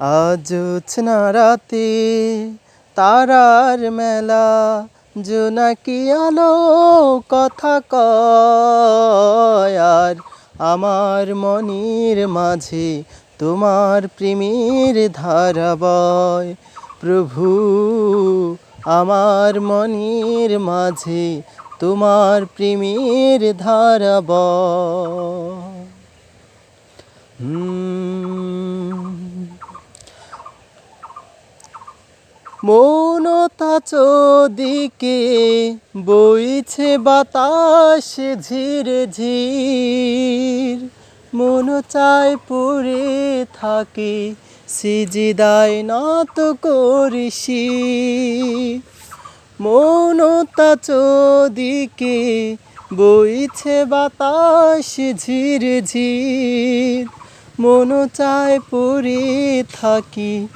আজ না রাতে তারার মেলা জোনাকি আলো কথা কয়? আর আমার মনির মাঝে তোমার প্রেমের ধারা বয় প্রভু, আমার মনির মাঝে তোমার প্রেমের ধারা বয় হুম। মৌনতা চোদিকে বইছে বাতাস ঝিরে ঝির। মন চায় পড়ে থাকে, সিজিদায় নত করিসি মৌনতা চোদিকে বইছে বাতাস ঝিরে ঝির। মন চায় পড়ে থাকি